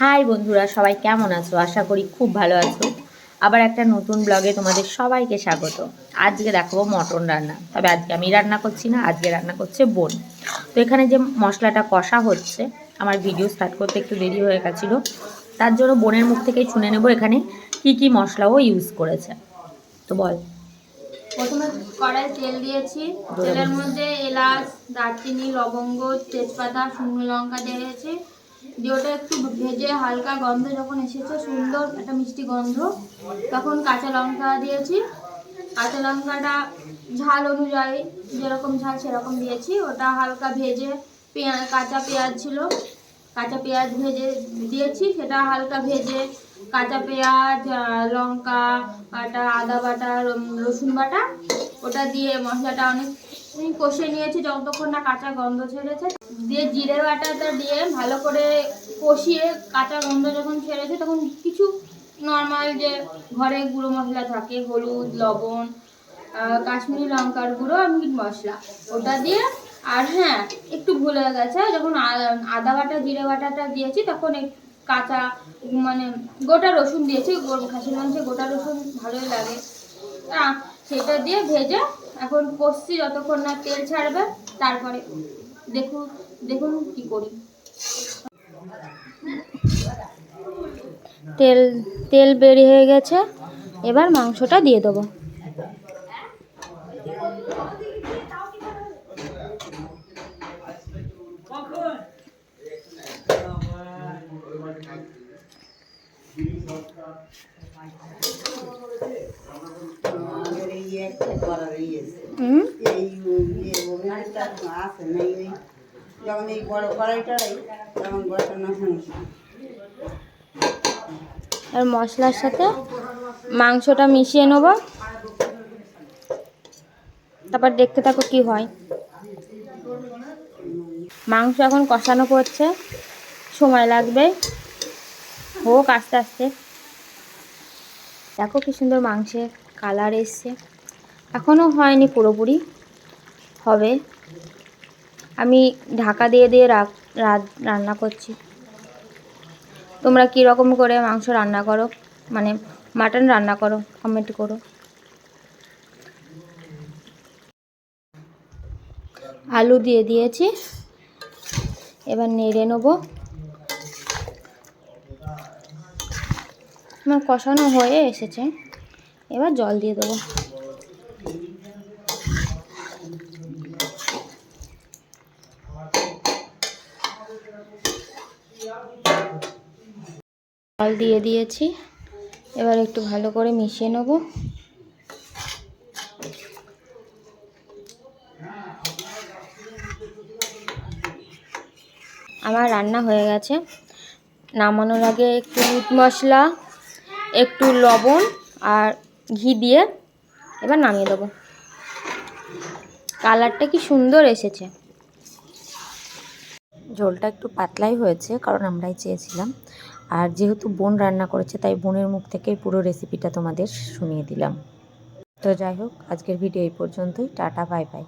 High বন্ধুরা সবাই কেমন আছো? আশা করি খুব ভালো আছো। আবার একটা নতুন ব্লগে তোমাদের সবাইকে স্বাগত। আজকে দেখাবো মটন রান্না। তবে আজকে আমি রান্না করছি না আজকে রান্না করছে বোন। তো এখানে যে মশলাটা কষা হচ্ছে আমার ভিডিও স্টার্ট করতে একটু দেরি হয়ে গেছিল। তার জন্য বোনের মুখ থেকেই শুনে নেব এখানে কি কি মশলাও ইউজ করেছে। তো বল। প্রথমে কড়াই তেল দিয়েছি। তেলের মধ্যে এলাচ দারচিনি লবঙ্গ তেজপাতা শুকনো লঙ্কা দিয়েছি। দিয়ে ওটা একটু ভেজে হালকা গন্ধ যখন এসেছে, সুন্দর একটা মিষ্টি গন্ধ, তখন কাঁচা লঙ্কা দিয়েছি। কাঁচা লঙ্কাটা ঝাল অনুযায়ী যেরকম ঝাল সেরকম দিয়েছি। ওটা হালকা ভেজে পেঁয়াজ কাঁচা পেঁয়াজ ছিল। কাঁচা পেঁয়াজ ভেজে দিয়েছি, সেটা হালকা ভেজে কাঁচা পেঁয়াজ লঙ্কা বাটা আদা বাটা, রসুন বাটা, ওটা দিয়ে মশলাটা অনেক কষে নিয়েছি, যতক্ষণ না কাঁচা গন্ধ ছেড়েছে। দিয়ে জিরে বাটাটা দিয়ে ভালো করে কষিয়ে কাঁচা গন্ধ যখন ছেড়েছে, তখন কিছু নর্মাল যে ঘরে গুঁড়ো মশলা থাকে, হলুদ, লবণ কাশ্মীরি লঙ্কার গুঁড়ো আর মিট মশলা, ওটা দিয়ে আর হ্যাঁ একটু ভুলে গেছে, যখন আদা বাটা, জিরে বাটাটা দিয়েছি, তখন কাঁচা মানে গোটা রসুন দিয়েছি খাসির মাংসে গোটা রসুন ভালোই লাগে। সেটা দিয়ে ভেজে এখন কষছি, যতক্ষণ না তেল ছাড়বে, তারপরে দেখুন দেখুন কি করি। তেল তেল বেরিয়ে হয়ে গেছে, এবার মাংসটা দিয়ে দেবো। করার ইয়েছে হুম? ইয়ে যখন এই বড় কড়াইটাই তখন বসানো আর মশলার সাথে মাংসটা মিশিয়ে নেব। তারপর দেখতে থাকো কি হয়। মাংস এখন কষানো করছে সময় লাগবে। হোক আস্তে আস্তে। দেখো কি সুন্দর মাংসের কালার এসছে। এখনও হয়নি পুরোপুরি। হবে। আমি ঢাকা দিয়ে দিয়ে রাত- রান্না করছি। তোমরা কী রকম করে মাংস রান্না করো? মানে মাটন রান্না করো কমেন্ট করো। আলু দিয়ে দিয়েছি। এবার নেড়ে নেব। আমার কষানো হয়ে এসেছে। এবার জল দিয়ে দেবো। জল দিয়ে দিয়েছি। এবার একটু ভালো করে মিশিয়ে নেব। আমার রান্না হয়ে গেছে। নামানোর আগে একটু মিট মশলা, একটু লবণ আর ঘি দিয়ে এবার নামিয়ে দেবো। কালারটা কি সুন্দর এসেছে। ঝোলটা একটু পাতলাই হয়েছে, কারণ আমরাই চেয়েছিলাম। আর যেহেতু বোন রান্না করেছে, তাই বোনের মুখ থেকেই পুরো রেসিপিটা তোমাদের শুনিয়ে দিলাম। তো যাই হোক, আজকের ভিডিও এই পর্যন্তই। Tata bye bye